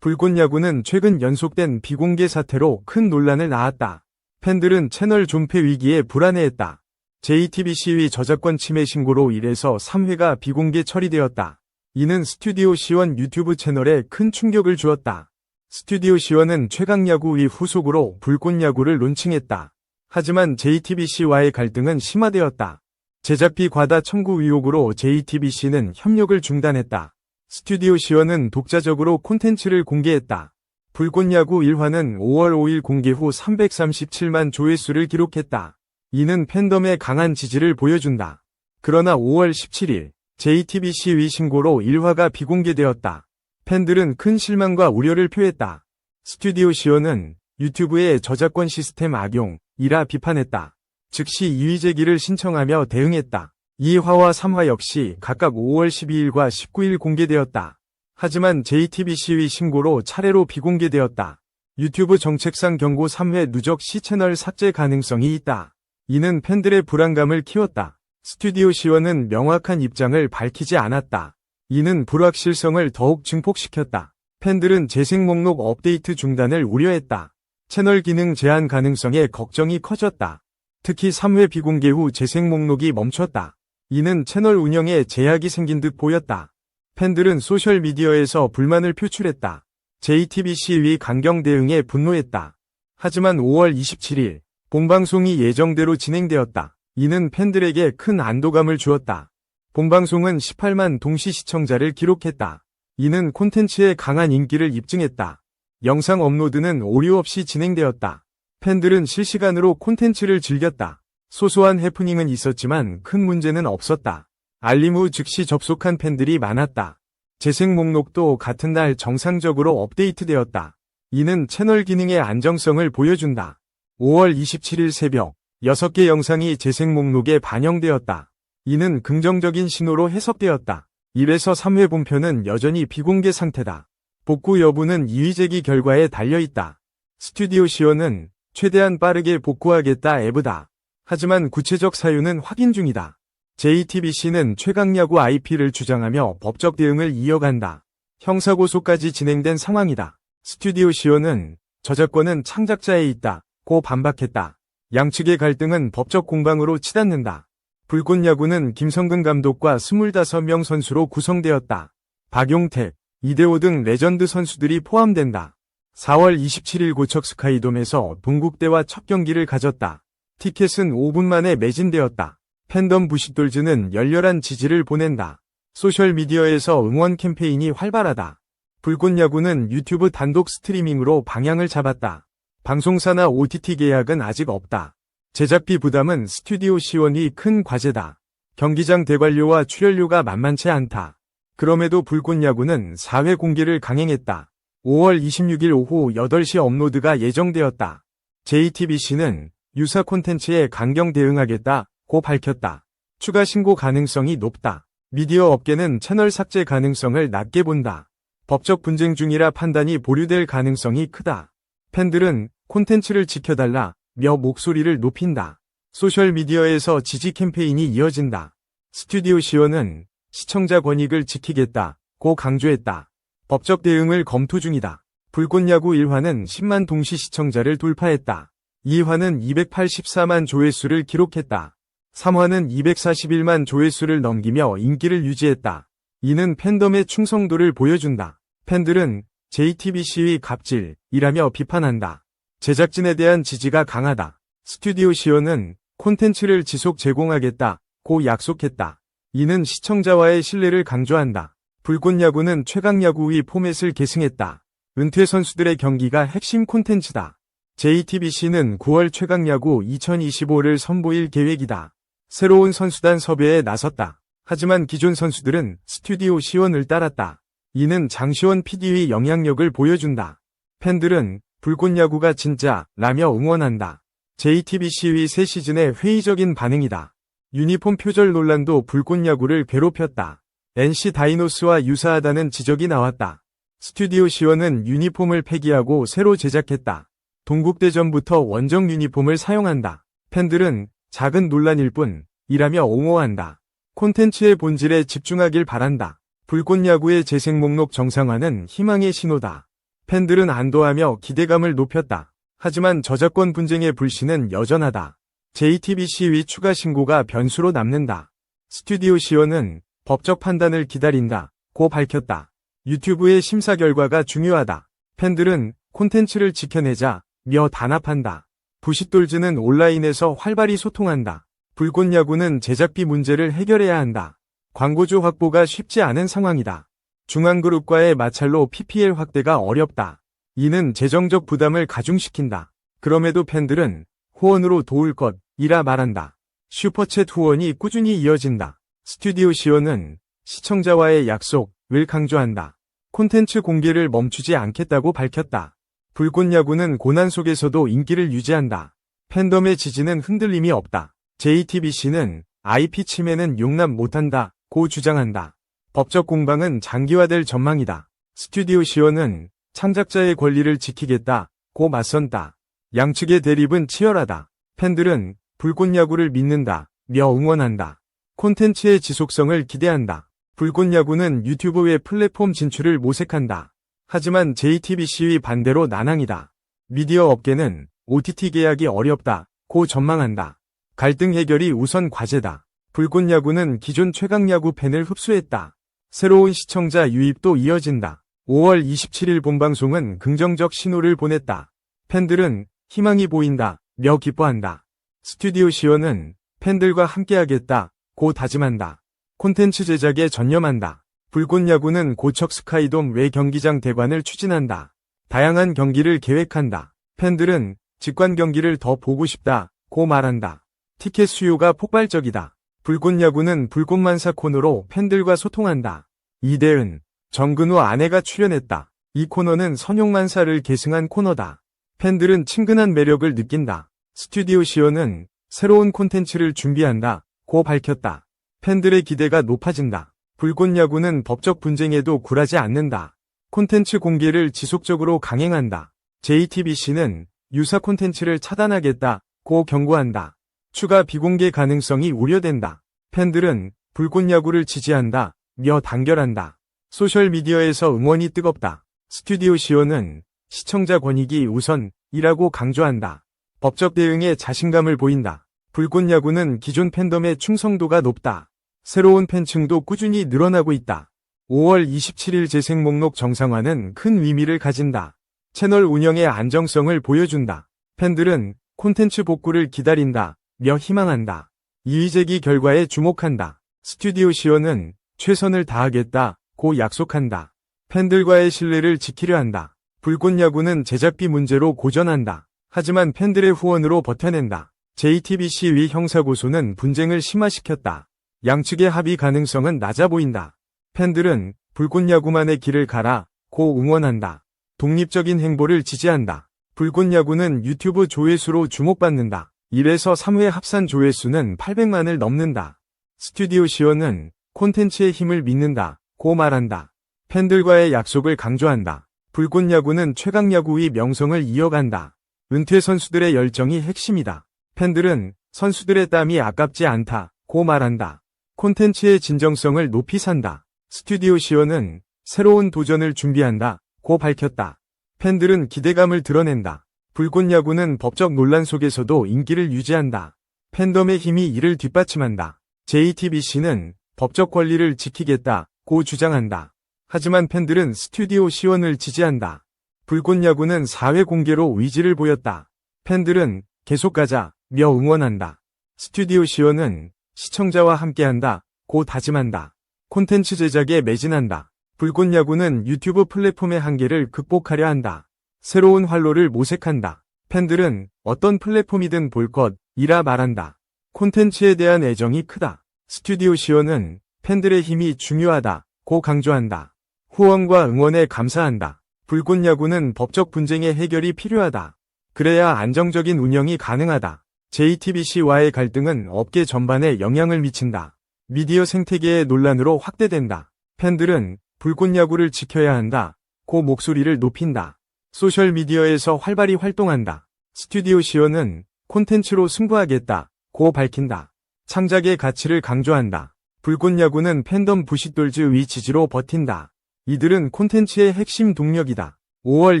불꽃 야구는 최근 연속된 비공개 사태로 큰 논란을 낳았다. 팬들은 채널 존폐 위기에 불안해했다. JTBC의 저작권 침해 신고로 1에서 3회가 비공개 처리되었다. 이는 스튜디오 시원 유튜브 채널에 큰 충격을 주었다. 스튜디오 시원은 최강야구의 후속으로 불꽃야구를 론칭했다. 하지만 JTBC와의 갈등은 심화되었다. 제작비 과다 청구 의혹으로 JTBC는 협력을 중단했다. 스튜디오 시원은 독자적으로 콘텐츠를 공개했다. 불꽃야구 1화는 5월 5일 공개 후 337만 조회수를 기록했다. 이는 팬덤의 강한 지지를 보여준다. 그러나 5월 17일 JTBC의 신고로 1화가 비공개되었다. 팬들은 큰 실망과 우려를 표했다. 스튜디오 시원은 유튜브의 저작권 시스템 악용이라 비판했다. 즉시 이의 제기를 신청하며 대응했다. 2화와 3화 역시 각각 5월 12일과 19일 공개되었다. 하지만 JTBC의 신고로 차례로 비공개되었다. 유튜브 정책상 경고 3회 누적 시채널 삭제 가능성이 있다. 이는 팬들의 불안감을 키웠다. 스튜디오 시원은 명확한 입장을 밝히지 않았다. 이는 불확실성을 더욱 증폭시켰다. 팬들은 재생 목록 업데이트 중단을 우려했다. 채널 기능 제한 가능성에 걱정이 커졌다. 특히 3회 비공개 후 재생 목록이 멈췄다. 이는 채널 운영에 제약이 생긴 듯 보였다. 팬들은 소셜미디어에서 불만을 표출했다. JTBC의 강경 대응에 분노했다. 하지만 5월 27일 본방송이 예정대로 진행되었다. 이는 팬들에게 큰 안도감을 주었다. 본방송은 18만 동시 시청자를 기록했다. 이는 콘텐츠의 강한 인기를 입증했다. 영상 업로드는 오류 없이 진행되었다. 팬들은 실시간으로 콘텐츠를 즐겼다. 소소한 해프닝은 있었지만 큰 문제는 없었다. 알림 후 즉시 접속한 팬들이 많았다. 재생 목록도 같은 날 정상적으로 업데이트되었다. 이는 채널 기능의 안정성을 보여준다. 5월 27일 새벽 6개 영상이 재생 목록에 반영되었다. 이는 긍정적인 신호로 해석되었다. 1에서 3회 본편은 여전히 비공개 상태다. 복구 여부는 이의제기 결과에 달려있다. 스튜디오 시원은 최대한 빠르게 복구하겠다 에브다. 하지만 구체적 사유는 확인 중이다. JTBC는 최강야구 IP를 주장하며 법적 대응을 이어간다. 형사고소까지 진행된 상황이다. 스튜디오 시원은 저작권은 창작자에 있다. 고 반박했다. 양측의 갈등은 법적 공방으로 치닫는다. 불꽃야구는 김성근 감독과 25명 선수로 구성되었다. 박용택, 이대호 등 레전드 선수들이 포함된다. 4월 27일 고척 스카이돔에서 동국대와 첫 경기를 가졌다. 티켓은 5분 만에 매진되었다. 팬덤 부시돌즈는 열렬한 지지를 보낸다. 소셜미디어에서 응원 캠페인이 활발하다. 불꽃 야구는 유튜브 단독 스트리밍으로 방향을 잡았다. 방송사나 OTT 계약은 아직 없다. 제작비 부담은 스튜디오 시원이 큰 과제다. 경기장 대관료와 출연료가 만만치 않다. 그럼에도 불꽃 야구는 4회 공개를 강행했다. 5월 26일 오후 8시 업로드가 예정되었다. JTBC는 유사 콘텐츠에 강경 대응하겠다고 밝혔다. 추가 신고 가능성이 높다. 미디어 업계는 채널 삭제 가능성을 낮게 본다. 법적 분쟁 중이라 판단이 보류될 가능성이 크다. 팬들은 콘텐츠를 지켜달라 며 목소리를 높인다. 소셜미디어에서 지지 캠페인이 이어진다. 스튜디오 시원은 시청자 권익을 지키겠다고 강조했다. 법적 대응을 검토 중이다. 불꽃야구 1화는 10만 동시 시청자를 돌파했다. 2화는 284만 조회수를 기록했다. 3화는 241만 조회수를 넘기며 인기를 유지했다. 이는 팬덤의 충성도를 보여준다. 팬들은 JTBC의 갑질이라며 비판한다. 제작진에 대한 지지가 강하다. 스튜디오 시원은 콘텐츠를 지속 제공하겠다고 약속했다. 이는 시청자와의 신뢰를 강조한다. 불꽃야구는 최강야구의 포맷을 계승했다. 은퇴 선수들의 경기가 핵심 콘텐츠다. JTBC는 9월 최강야구 2025를 선보일 계획이다. 새로운 선수단 섭외에 나섰다. 하지만 기존 선수들은 스튜디오 시원을 따랐다. 이는 장시원 PD의 영향력을 보여준다. 팬들은 불꽃야구가 진짜 라며 응원한다. JTBC의 새 시즌의 회의적인 반응이다. 유니폼 표절 논란도 불꽃야구를 괴롭혔다. NC 다이노스와 유사하다는 지적이 나왔다. 스튜디오 시원은 유니폼을 폐기하고 새로 제작했다. 동국대전부터 원정 유니폼을 사용한다. 팬들은 작은 논란일 뿐 이라며 옹호한다. 콘텐츠의 본질에 집중하길 바란다. 불꽃 야구의 재생 목록 정상화는 희망의 신호다. 팬들은 안도하며 기대감을 높였다. 하지만 저작권 분쟁의 불씨는 여전하다. JTBC 위 추가 신고가 변수로 남는다. 스튜디오 시연은 법적 판단을 기다린다. 고 밝혔다. 유튜브의 심사 결과가 중요하다. 팬들은 콘텐츠를 지켜내자 며 단합한다. 부싯돌즈는 온라인에서 활발히 소통한다. 불꽃 야구는 제작비 문제를 해결해야 한다. 광고주 확보가 쉽지 않은 상황이다. 중앙그룹과의 마찰로 PPL 확대가 어렵다. 이는 재정적 부담을 가중시킨다. 그럼에도 팬들은 후원으로 도울 것이라 말한다. 슈퍼챗 후원이 꾸준히 이어진다. 스튜디오 시연은 시청자와의 약속을 강조한다. 콘텐츠 공개를 멈추지 않겠다고 밝혔다. 불꽃 야구는 고난 속에서도 인기를 유지한다. 팬덤의 지지는 흔들림이 없다. JTBC는 IP 침해는 용납 못한다. 고 주장한다. 법적 공방은 장기화될 전망이다. 스튜디오 시연은 창작자의 권리를 지키겠다. 고 맞선다. 양측의 대립은 치열하다. 팬들은 불꽃 야구를 믿는다. 며 응원한다. 콘텐츠의 지속성을 기대한다. 불꽃 야구는 유튜브 외 플랫폼 진출을 모색한다. 하지만 JTBC의 반대로 난항이다. 미디어 업계는 OTT 계약이 어렵다. 고 전망한다. 갈등 해결이 우선 과제다. 불꽃 야구는 기존 최강 야구 팬을 흡수했다. 새로운 시청자 유입도 이어진다. 5월 27일 본방송은 긍정적 신호를 보냈다. 팬들은 희망이 보인다. 며 기뻐한다. 스튜디오 시연은 팬들과 함께하겠다. 고 다짐한다. 콘텐츠 제작에 전념한다. 불꽃 야구는 고척 스카이돔 외 경기장 대관을 추진한다. 다양한 경기를 계획한다. 팬들은 직관 경기를 더 보고 싶다. 고 말한다. 티켓 수요가 폭발적이다. 불꽃 야구는 불꽃만사 코너로 팬들과 소통한다. 이대은, 정근우 아내가 출연했다. 이 코너는 선용만사를 계승한 코너다. 팬들은 친근한 매력을 느낀다. 스튜디오 시연은 새로운 콘텐츠를 준비한다. 고 밝혔다. 팬들의 기대가 높아진다. 불꽃 야구는 법적 분쟁에도 굴하지 않는다. 콘텐츠 공개를 지속적으로 강행한다. JTBC는 유사 콘텐츠를 차단하겠다. 고 경고한다. 추가 비공개 가능성이 우려된다. 팬들은 불꽃 야구를 지지한다. 며 단결한다. 소셜미디어에서 응원이 뜨겁다. 스튜디오 시연은 시청자 권익이 우선이라고 강조한다. 법적 대응에 자신감을 보인다. 불꽃 야구는 기존 팬덤의 충성도가 높다. 새로운 팬층도 꾸준히 늘어나고 있다. 5월 27일 재생 목록 정상화는 큰 의미를 가진다. 채널 운영의 안정성을 보여준다. 팬들은 콘텐츠 복구를 기다린다. 며 희망한다. 이의제기 결과에 주목한다. 스튜디오 시연은 최선을 다하겠다. 고 약속한다. 팬들과의 신뢰를 지키려 한다. 불꽃 야구는 제작비 문제로 고전한다. 하지만 팬들의 후원으로 버텨낸다. JTBC 위 형사고소는 분쟁을 심화시켰다. 양측의 합의 가능성은 낮아 보인다. 팬들은 불꽃 야구만의 길을 가라. 고 응원한다. 독립적인 행보를 지지한다. 불꽃 야구는 유튜브 조회수로 주목받는다. 1에서 3회 합산 조회수는 800만을 넘는다. 스튜디오 시연은 콘텐츠의 힘을 믿는다. 고 말한다. 팬들과의 약속을 강조한다. 불꽃 야구는 최강 야구의 명성을 이어간다. 은퇴 선수들의 열정이 핵심이다. 팬들은 선수들의 땀이 아깝지 않다. 고 말한다. 콘텐츠의 진정성을 높이 산다. 스튜디오 시연은 새로운 도전을 준비한다. 고 밝혔다. 팬들은 기대감을 드러낸다. 불꽃 야구는 법적 논란 속에서도 인기를 유지한다. 팬덤의 힘이 이를 뒷받침한다. JTBC는 법적 권리를 지키겠다. 고 주장한다. 하지만 팬들은 스튜디오 시원을 지지한다. 불꽃 야구는 4회 공개로 의지를 보였다. 팬들은 계속 가자. 며 응원한다. 스튜디오 시원은 시청자와 함께한다. 고 다짐한다. 콘텐츠 제작에 매진한다. 불꽃 야구는 유튜브 플랫폼의 한계를 극복하려 한다. 새로운 활로를 모색한다. 팬들은 어떤 플랫폼이든 볼 것이라 말한다. 콘텐츠에 대한 애정이 크다. 스튜디오 시연은 팬들의 힘이 중요하다. 고 강조한다. 후원과 응원에 감사한다. 불꽃 야구는 법적 분쟁의 해결이 필요하다. 그래야 안정적인 운영이 가능하다. JTBC와의 갈등은 업계 전반에 영향을 미친다. 미디어 생태계의 논란으로 확대된다. 팬들은 불꽃 야구를 지켜야 한다. 고 목소리를 높인다. 소셜미디어에서 활발히 활동한다. 스튜디오 시연은 콘텐츠로 승부하겠다. 고 밝힌다. 창작의 가치를 강조한다. 불꽃 야구는 팬덤 부싯돌즈의 지지로 버틴다. 이들은 콘텐츠의 핵심 동력이다. 5월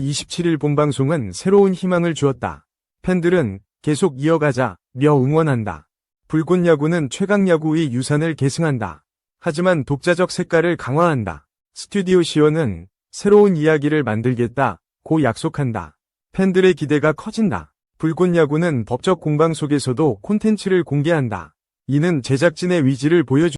27일 본방송은 새로운 희망을 주었다. 팬들은 계속 이어가자, 며 응원한다. 불꽃 야구는 최강 야구의 유산을 계승한다. 하지만 독자적 색깔을 강화한다. 스튜디오 시원은 새로운 이야기를 만들겠다, 고 약속한다. 팬들의 기대가 커진다. 불꽃 야구는 법적 공방 속에서도 콘텐츠를 공개한다. 이는 제작진의 위지를 보여주